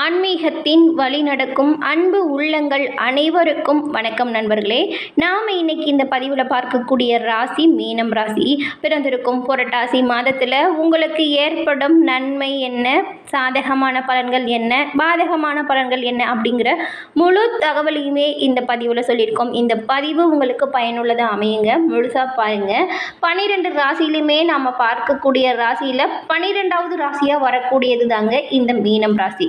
ஆன்மீகத்தின் வழி நடக்கும் அன்பு உள்ளங்கள் அனைவருக்கும் வணக்கம் நண்பர்களே. நாம் இன்னைக்கு இந்த பதிவில் பார்க்கக்கூடிய ராசி மீனம் ராசி. பிறந்திருக்கும் புரட்டாசி மாதத்தில் உங்களுக்கு ஏற்படும் நன்மை என்ன? சாதகமான பலன்கள் என்ன? பாதகமான பலன்கள் என்ன? அப்படிங்கிற முழு தகவலையுமே இந்த பதிவில் சொல்லியிருக்கோம். இந்த பதிவு உங்களுக்கு பயனுள்ளதாக அமையுங்க. முழுசாக பாருங்கள் பன்னிரெண்டு ராசியிலுமே நாம் பார்க்கக்கூடிய ராசியில் பன்னிரெண்டாவது ராசியாக வரக்கூடியது தாங்க இந்த மீனம் ராசி.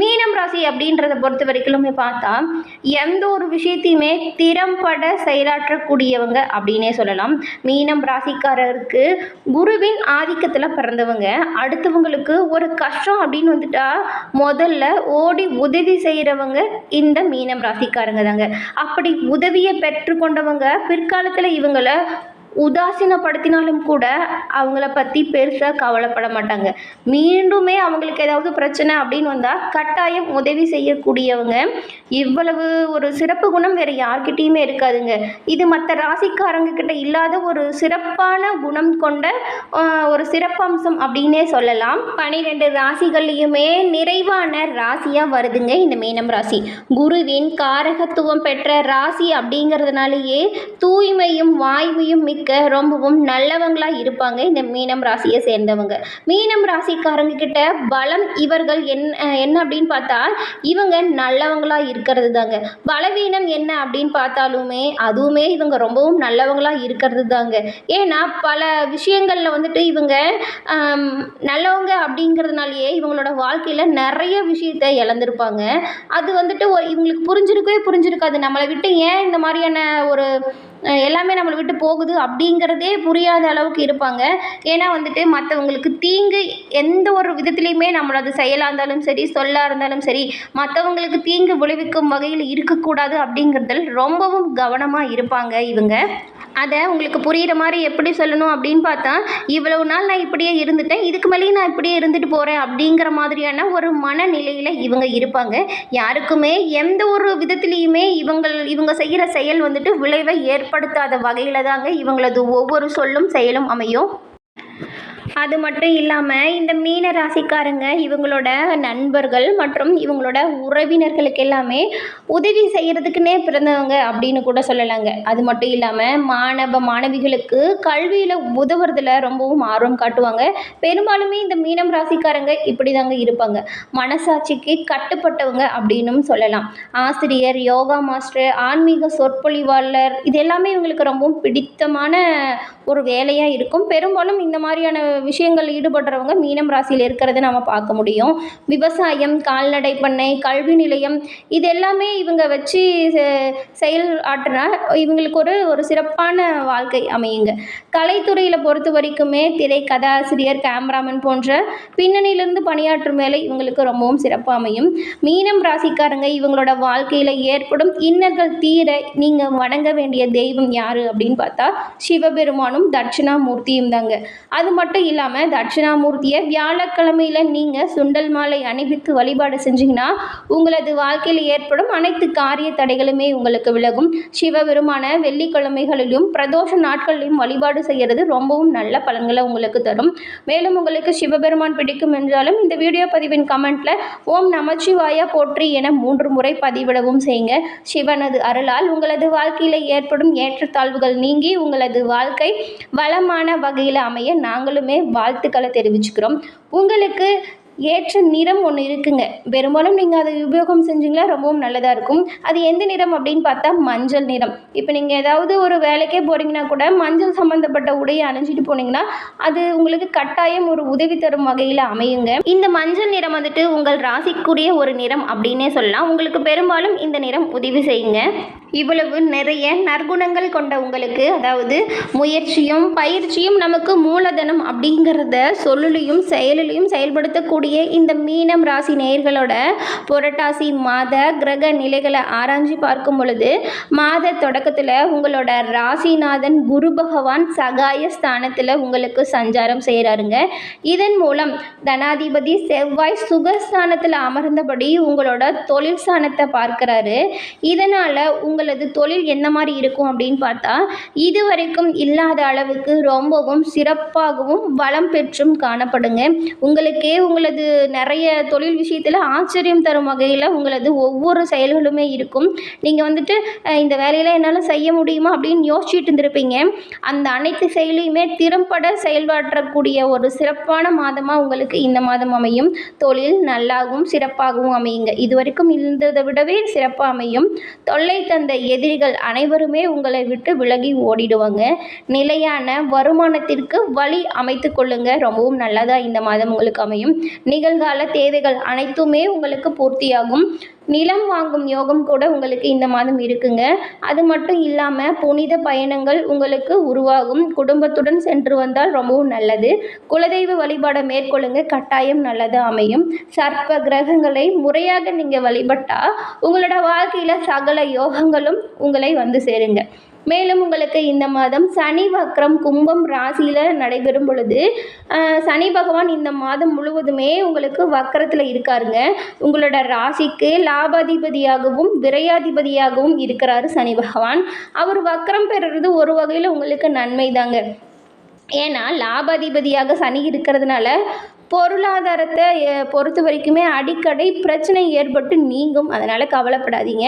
மீனம் ராசி அப்படின்றத பொறுத்த வரைக்குமே பார்த்தா எந்த ஒரு விஷயத்தையுமே திறம்பட செயலாற்றக்கூடியவங்க அப்படின்னே சொல்லலாம். மீனம் ராசிக்காரருக்கு குருவின் ஆதிக்கத்தில் பிறந்தவங்க. அடுத்தவங்களுக்கு ஒரு கஷ்டம் அப்படின்னு வந்துட்டா முதல்ல ஓடி உதவி செய்கிறவங்க இந்த மீனம் ராசிக்காரங்க தாங்க. அப்படி உதவியை பெற்றுக்கொண்டவங்க பிற்காலத்தில் இவங்களை உதாசீனப்படுத்தினாலும் கூட அவங்கள பற்றி பெருசாக கவலைப்பட மாட்டாங்க. மீண்டுமே அவங்களுக்கு ஏதாவது பிரச்சனை அப்படின்னு வந்தால் கட்டாயம் உதவி செய்யக்கூடியவங்க. இவ்வளவு ஒரு சிறப்பு குணம் வேறு யார்கிட்டேயுமே இருக்காதுங்க. இது மற்ற ராசிக்காரங்க கிட்ட இல்லாத ஒரு சிறப்பான குணம் கொண்ட ஒரு சிறப்பம்சம் அப்படின்னே சொல்லலாம். பனிரெண்டு ராசிகள்லையுமே நிறைவான ராசியாக வருதுங்க இந்த மீனம் ராசி. குருவின் காரகத்துவம் பெற்ற ராசி அப்படிங்கிறதுனாலேயே தூய்மையும் வாய்மையும் மிக்க ரொம்பவும் நல்லவங்களா இருப்பாங்க இந்த மீனம் ராசியை சேர்ந்தவங்க. மீனம் ராசிக்காரங்க கிட்ட பலம் இவர்கள் என்ன என்ன அப்படின்னு பார்த்தா இவங்க நல்லவங்களா இருக்கிறது தாங்க பலவீனம் என்ன அப்படின்னு பார்த்தாலுமே அதுவுமே இவங்க ரொம்பவும் நல்லவங்களா இருக்கிறது தாங்க ஏன்னா பல விஷயங்களில் வந்துட்டு இவங்க நல்லவங்க அப்படிங்கிறதுனாலயே இவங்களோட வாழ்க்கையில் நிறைய விஷயத்தை இழந்திருப்பாங்க. அது வந்துட்டு இவங்களுக்கு புரிஞ்சிருக்கவே புரிஞ்சிருக்காது. நம்மளை விட்டு ஏன் இந்த மாதிரியான ஒரு எல்லாமே நம்மளை விட்டு போகுது அப்படிங்கிறதே புரியாத அளவுக்கு இருப்பாங்க. ஏன்னா வந்துட்டு மற்றவங்களுக்கு தீங்கு எந்த ஒரு விதத்துலேயுமே நம்மளது செயலாக இருந்தாலும் சரி சொல்லாக இருந்தாலும் சரி மற்றவங்களுக்கு தீங்கு விளைவிக்கும் வகையில் இருக்கக்கூடாது அப்படிங்கிறதில் ரொம்பவும் கவனமாக இருப்பாங்க இவங்க. அதை உங்களுக்கு புரிகிற மாதிரி எப்படி சொல்லணும் அப்படின்னு பார்த்தா இவ்வளவு நாள் நான் இப்படியே இருந்துட்டேன் இதுக்கு மேலேயும் நான் இப்படியே இருந்துட்டு போகிறேன் அப்படிங்கிற மாதிரியான ஒரு மனநிலையில் இவங்க இருப்பாங்க. யாருக்குமே எந்த ஒரு விதத்துலேயுமே இவங்கள் இவங்க செய்கிற செயல் வந்துட்டு விளைவை ஏற்படுத்தாத வகையில் தாங்க இவங்களது ஒவ்வொரு சொல்லும் செயலும் அமையும். அது மட்டும் இல்லாமல் இந்த மீன ராசிக்காரங்க இவங்களோட நண்பர்கள் மற்றும் இவங்களோட உறவினர்களுக்கு எல்லாமே உதவி செய்கிறதுக்குன்னே பிறந்தவங்க அப்படின்னு கூட சொல்லலாங்க. அது மட்டும் இல்லாமல் மாணவ மாணவிகளுக்கு கல்வியில் உதவுறதுல ரொம்பவும் ஆர்வம் காட்டுவாங்க. பெரும்பாலுமே இந்த மீனம் ராசிக்காரங்க இப்படி தாங்க இருப்பாங்க. மனசாட்சிக்கு கட்டுப்பட்டவங்க அப்படின்னும் சொல்லலாம். ஆசிரியர் யோகா மாஸ்டர் ஆன்மீக சொற்பொழிவாளர் இது எல்லாமே இவங்களுக்கு ரொம்பவும் பிடித்தமான ஒரு வேலையாக இருக்கும். பெரும்பாலும் இந்த மாதிரியான விஷயங்கள் ஈடுபடுறவங்க மீனம் ராசியில் இருக்கிறத நம்ம பார்க்க முடியும். விவசாயம் கால்நடை பண்ணை கல்வி நிலையம் இது எல்லாமே இவங்க வச்சு செ- செயல் ஆற்றினா இவங்களுக்கு ஒரு ஒரு சிறப்பான வாழ்க்கை அமையுங்க. கலைத்துறையில் பொறுத்த வரைக்குமே திரை கதாசிரியர் கேமராமேன் போன்ற பின்னணியிலிருந்து பணியாற்றும் வேலை இவங்களுக்கு ரொம்பவும் சிறப்பாக அமையும். மீனம் ராசிக்காரங்க இவங்களோட வாழ்க்கையில் ஏற்படும் இன்னர்கள் தீர நீங்கள் வணங்க வேண்டிய தெய்வம் யார் அப்படின்னு பார்த்தா சிவபெருமானும் தட்சிணாமூர்த்தியும் தாங்க. அது மட்டும் இல்லாமல் தட்சிணாமூர்த்தியை வியாழக்கிழமையில் நீங்கள் சுண்டல் மாலை அணிவித்து வழிபாடு செஞ்சீங்கன்னா உங்களது வாழ்க்கையில் ஏற்படும் அனைத்து காரிய தடைகளுமே உங்களுக்கு விலகும். சிவபெருமான வெள்ளிக்கிழமைகளிலும் பிரதோஷ நாட்களிலும் வழிபாடு செய்கிறது ரொம்பவும் நல்ல பலன்களை உங்களுக்கு தரும். மேலும் உங்களுக்கு சிவபெருமான் பிடிக்கும் என்றாலும் இந்த வீடியோ பதிவின் கமெண்ட்டில் ஓம் நமச்சிவாயா போற்றி என மூன்று முறை பதிவிடவும் செய்யுங்க. சிவனது அருளால் உங்களது வாழ்க்கையில் ஏற்படும் ஏற்றத்தாழ்வுகள் நீங்கி உங்களது வாழ்க்கை வளமான வகையில் அமைய நாங்களுமே வாழ்த்துக்களை தெரிவிச்சுக்கிறோம். உங்களுக்கு ஏற்ற நிறம் ஒன்று இருக்குங்க. பெரும்பாலும் நீங்கள் அதை உபயோகம் செஞ்சிங்களா ரொம்பவும் நல்லதாக இருக்கும். அது எந்த நிறம் அப்படின்னு பார்த்தா மஞ்சள் நிறம். இப்போ நீங்கள் ஏதாவது ஒரு வேலைக்கே போகிறீங்கன்னா கூட மஞ்சள் சம்மந்தப்பட்ட உடையை அணிஞ்சிட்டு போனீங்கன்னா அது உங்களுக்கு கட்டாயம் ஒரு உதவி தரும் வகையில் அமையுங்க. இந்த மஞ்சள் நிறம் வந்துட்டு உங்கள் ராசிக்குரிய ஒரு நிறம் அப்படின்னே சொல்லலாம். உங்களுக்கு பெரும்பாலும் இந்த நிறம் உதவி செய்யுங்க. இவ்வளவு நிறைய நற்குணங்கள் கொண்ட உங்களுக்கு அதாவது முயற்சியும் பயிற்சியும் நமக்கு மூலதனம் அப்படிங்கிறத சொல்லுலையும் செயலிலையும் செயல்படுத்தக்கூடிய இந்த மீனம் ராசி நேயர்களோட புரட்டாசி மாத கிரக நிலைகளை ஆராய்ஞ்சு பார்க்கும் பொழுது மாத தொடக்கத்தில் உங்களோட ராசிநாதன் குரு பகவான் சகாய ஸ்தானத்தில் உங்களுக்கு சஞ்சாரம் செய்கிறாருங்க இதன் மூலம் தனாதிபதி செவ்வாய் சுகஸ்தானத்தில் அமர்ந்தபடி உங்களோட தொழில் ஸ்தானத்தை பார்க்குறாரு. இதனால் உங்கள் உங்களது தொழில் என்ன மாதிரி இருக்கும் அப்படின்னு பார்த்தா இதுவரைக்கும் இல்லாத அளவுக்கு ரொம்பவும் சிறப்பாகவும் வளம் பெற்றும் காணப்படுங்க. உங்களுக்கே உங்களது நிறைய தொழில் விஷயத்தில் ஆச்சரியம் தரும் வகையில் உங்களது ஒவ்வொரு செயல்களுமே இருக்கும். நீங்கள் வந்துட்டு இந்த வேலையெல்லாம் என்னால் செய்ய முடியுமா அப்படின்னு யோசிச்சுட்டு இருந்திருப்பீங்க. அந்த அனைத்து செயலையுமே திறம்பட செயல்பாற்றக்கூடிய ஒரு சிறப்பான மாதமாக உங்களுக்கு இந்த மாதம் அமையும். தொழில் நல்லாகவும் சிறப்பாகவும் அமையுங்க. இது வரைக்கும் இருந்ததை விடவே சிறப்பாக அமையும். தொல்லை தந்த எதிரிகள் அனைவருமே உங்களை விட்டு விலகி ஓடிடுவாங்க. நிலையான வருமானத்திற்கு வழி அமைத்து கொள்ளுங்க. ரொம்பவும் நல்லதாக இந்த மாதம் உங்களுக்கு அமையும். நிகழ்கால தேவைகள் அனைத்துமே உங்களுக்கு பூர்த்தியாகும். நிலம் வாங்கும் யோகம் கூட உங்களுக்கு இந்த மாதம் இருக்குங்க. அது மட்டும் இல்லாமல் புனித பயணங்கள் உங்களுக்கு உருவாகும். குடும்பத்துடன் சென்று வந்தால் ரொம்பவும் நல்லது. குலதெய்வ வழிபாடை மேற்கொள்ளுங்க. கட்டாயம் நல்லது அமையும். சர்ப்ப கிரகங்களை முறையாக நீங்கள் வழிபட்டால் உங்களோட வாழ்க்கையில் சகல யோகங்களும் உங்களை வந்து சேருங்க. மேலும் உங்களுக்கு இந்த மாதம் சனி வக்ரம் கும்பம் ராசியில் நடைபெறும் பொழுது சனி பகவான் இந்த மாதம் முழுவதுமே உங்களுக்கு வக்கரத்தில் இருக்காருங்க. உங்களோட ராசிக்கு லாபாதிபதியாகவும் விரையாதிபதியாகவும் இருக்கிறாரு சனி பகவான். அவர் வக்கரம் பெறுறது ஒரு வகையில் உங்களுக்கு நன்மை தாங்க ஏன்னா லாபாதிபதியாக சனி இருக்கிறதுனால பொருளாதாரத்தை பொறுத்த வரைக்குமே அடிக்கடி பிரச்சனை ஏற்பட்டு நீங்கும். அதனால் கவலைப்படாதீங்க.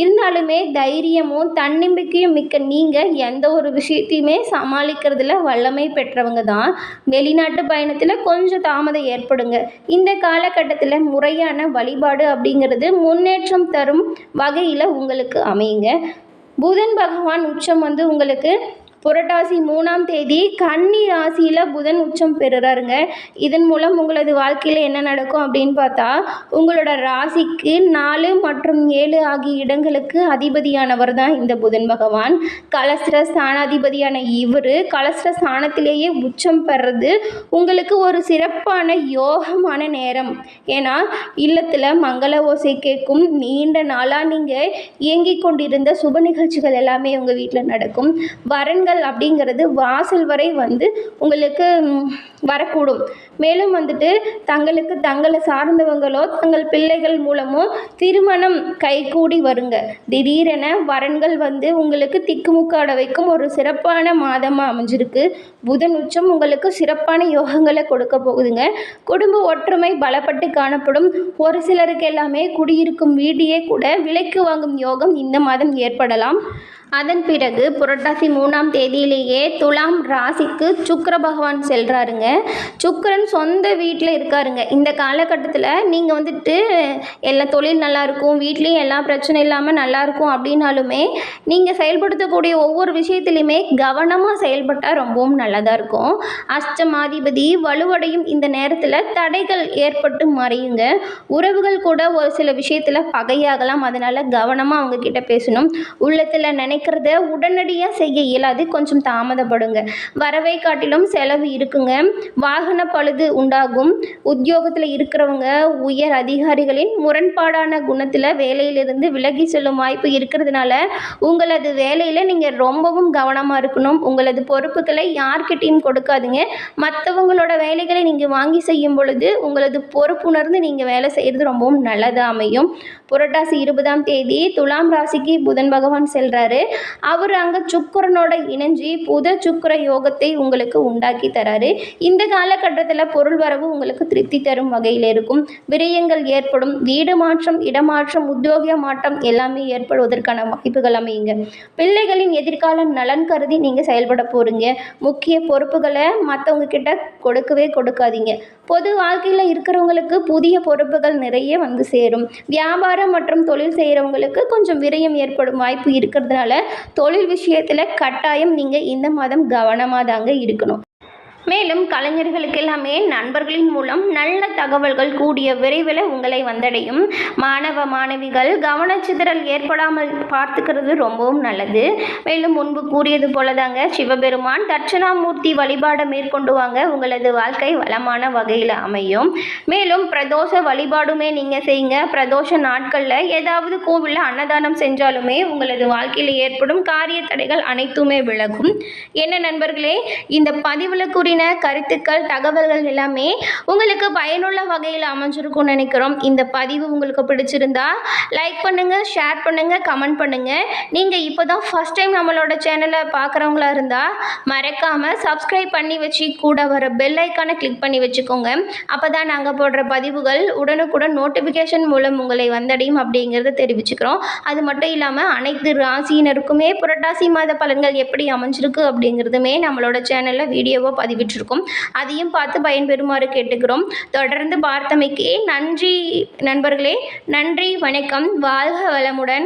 இருந்தாலுமே தைரியமும் தன்னம்பிக்கையும் மிக்க நீங்கள் எந்த ஒரு விஷயத்தையுமே சமாளிக்கிறதுல வல்லமை பெற்றவங்க தான். வெளிநாட்டு பயணத்தில் கொஞ்சம் தாமதம் ஏற்படுங்க. இந்த காலகட்டத்தில் முறையான வழிபாடு அப்படிங்கிறது முன்னேற்றம் தரும் வகையில் உங்களுக்கு அமையுங்க. புதன் பகவான் உச்சம் வந்து உங்களுக்கு புரட்டாசி மூணாம் தேதி கன்னி ராசியில் புதன் உச்சம் பெறுறாருங்க. இதன் மூலம் உங்களது வாழ்க்கையில் என்ன நடக்கும் அப்படின்னு பார்த்தா உங்களோட ராசிக்கு நாலு மற்றும் ஏழு ஆகிய இடங்களுக்கு அதிபதியானவர் தான் இந்த புதன் பகவான். கலஸ்திர ஸ்தானாதிபதியான இவர் கலஸ்திர ஸ்தானத்திலேயே உச்சம் பெறது உங்களுக்கு ஒரு சிறப்பான யோகமான நேரம். ஏன்னா இல்லத்தில் மங்கள ஓசை கேட்கும். நீண்ட நாளாக நீங்கள் இயங்கிக் கொண்டிருந்த சுப நிகழ்ச்சிகள் எல்லாமே உங்கள் வீட்டில் நடக்கும். வரன்கள் அப்படிங்கிறது வாசல் வரை வந்து உங்களுக்கு வரக்கூடும். மேலும் வந்துட்டு தங்களுக்கு தங்களை சார்ந்தவங்களோ தங்கள் பிள்ளைகள் மூலமோ திருமணம் கைகூடி வருங்க. திடீரென வரன்கள் வந்து உங்களுக்கு திக்குமுக்காட வைக்கும் ஒரு சிறப்பான மாதமாக அமைஞ்சிருக்கு. புதன் உச்சம் உங்களுக்கு சிறப்பான யோகங்களை கொடுக்க போகுதுங்க. குடும்ப ஒற்றுமை பலப்பட்டு காணப்படும். ஒரு சிலருக்கு எல்லாமே குடியிருக்கும் வீடியே கூட விலைக்கு வாங்கும் யோகம் இந்த மாதம் ஏற்படலாம். அதன் பிறகு புரட்டாசி மூணாம் தேதியிலேயே துலாம் ராசிக்கு சுக்கர பகவான் செல்கிறாருங்க சுக்கரன் சொந்த வீட்டில் இருக்காருங்க. இந்த காலகட்டத்தில் நீங்கள் வந்துட்டு எல்லா தொழில் நல்லாயிருக்கும் வீட்லேயும் எல்லா பிரச்சனை இல்லாமல் நல்லாயிருக்கும் அப்படின்னாலுமே நீங்கள் செயல்படுத்தக்கூடிய ஒவ்வொரு விஷயத்துலையுமே கவனமாக செயல்பட்டால் ரொம்பவும் நல்லதாக இருக்கும். அஷ்டமாதிபதி வலுவடையும் இந்த நேரத்தில் தடைகள் ஏற்பட்டு மறையுங்க. உறவுகள் கூட ஒரு சில விஷயத்தில் பகையாகலாம். அதனால் கவனமாக அவங்கக்கிட்ட பேசணும். உள்ளத்தில் நினைக்கிறத உடனடியாக செய்ய இயலாது. கொஞ்சம் தாமதப்படுங்க. வரவை காட்டிலும் செலவு இருக்குங்க. வாகன பழுது உண்டாகும். உத்தியோகத்தில் இருக்கிறவங்க உயர் அதிகாரிகளின் முரண்பாடான குணத்தில் வேலையிலிருந்து விலகி செல்லும் வாய்ப்பு இருக்கிறதுனால உங்களது வேலையில் நீங்கள் ரொம்பவும் கவனமாக இருக்கணும். உங்களது பொறுப்புகளை யார்கிட்டையும் கொடுக்காதுங்க. மற்றவங்களோட வேலைகளை நீங்கள் வாங்கி செய்யும் பொழுது உங்களது பொறுப்புணர்ந்து நீங்கள் வேலை செய்கிறது ரொம்பவும் நல்லதாக அமையும். புரட்டாசி இருபதாம் தேதி துலாம் ராசிக்கு புதன் பகவான் செல்கிறாரு அவர் அங்கே சுக்கரனோட இணைஞ்சி புத சுக்கர யோகத்தை உங்களுக்கு உண்டாக்கி தராரு. இந்த காலகட்டத்தில் பொருள் வரவு உங்களுக்கு திருப்தி தரும் வகையில் இருக்கும். விரயங்கள் ஏற்படும். வீடு மாற்றம் இடமாற்றம் உத்தியோக மாற்றம் எல்லாமே ஏற்படுவதற்கான வாய்ப்புகள் அமையுங்க. பிள்ளைகளின் எதிர்கால நலன் கருதி நீங்கள் செயல்பட போறீங்க. முக்கிய பொறுப்புகளை மற்றவங்க கிட்ட கொடுக்கவே கொடுக்காதீங்க. பொது வாழ்க்கையில் இருக்கிறவங்களுக்கு புதிய பொறுப்புகள் நிறைய வந்து சேரும். வியாபாரம் மற்றும் தொழில் செய்கிறவங்களுக்கு கொஞ்சம் விரயம் ஏற்படும் வாய்ப்பு இருக்கிறதுனால தொழில் விஷயத்தில் கட்டாயம் நீங்கள் இந்த மாதம் கவனமாக தாங்க இருக்கணும். மேலும் கலைஞர்களுக்கு எல்லாமே நண்பர்களின் மூலம் நல்ல தகவல்கள் கூடிய விரைவில் உங்களை வந்தடையும். மாணவ மாணவிகள் கவனச்சிதறல் ஏற்படாமல் பார்த்துக்கிறது ரொம்பவும் நல்லது. மேலும் முன்பு கூறியது போல தாங்க சிவபெருமான் தட்சணாமூர்த்தி வழிபாடை மேற்கொண்டு வாங்க உங்களது வாழ்க்கை வளமான வகையில் அமையும். மேலும் பிரதோஷ வழிபாடுமே நீங்கள் செய்யுங்க. பிரதோஷ நாட்களில் ஏதாவது கோவிலில் அன்னதானம் செஞ்சாலுமே உங்களது வாழ்க்கையில் ஏற்படும் காரிய தடைகள் அனைத்துமே விலகும். என்ன நண்பர்களே இந்த பதிவில் கூறின பற்றின கருத்துக்கள் தகவல்கள் எல்லாமே உங்களுக்கு பயனுள்ள வகையில் அமைஞ்சிருக்கும்னு நினைக்கிறோம். இந்த பதிவு உங்களுக்கு பிடிச்சிருந்தா லைக் பண்ணுங்கள் ஷேர் பண்ணுங்கள் கமெண்ட் பண்ணுங்கள் நீங்கள் இப்போ தான் ஃபஸ்ட் டைம் நம்மளோட சேனலை பார்க்குறவங்களா இருந்தால் மறக்காமல் சப்ஸ்கிரைப் பண்ணி வச்சு கூட வர பெல் ஐக்கானை கிளிக் பண்ணி வச்சுக்கோங்க. அப்போ தான் நாங்கள் போடுற பதிவுகள் உடனுக்குடன் நோட்டிஃபிகேஷன் மூலம் உங்களை வந்தடையும் அப்படிங்கிறத தெரிவிச்சுக்கிறோம். அது மட்டும் இல்லாமல் அனைத்து ராசியினருக்குமே புரட்டாசி மாத பலன்கள் எப்படி அமைஞ்சிருக்கு அப்படிங்கிறதுமே நம்மளோட சேனலில் வீடியோவாக பதிவிட்டிருக்கோம் அதையும் பார்த்து பயன்பெறுமாறு கேட்டுக்கிறோம். தொடர்ந்து பார்த்தமைக்கே நன்றி நண்பர்களே. நன்றி வணக்கம். வாழ்க வளமுடன்.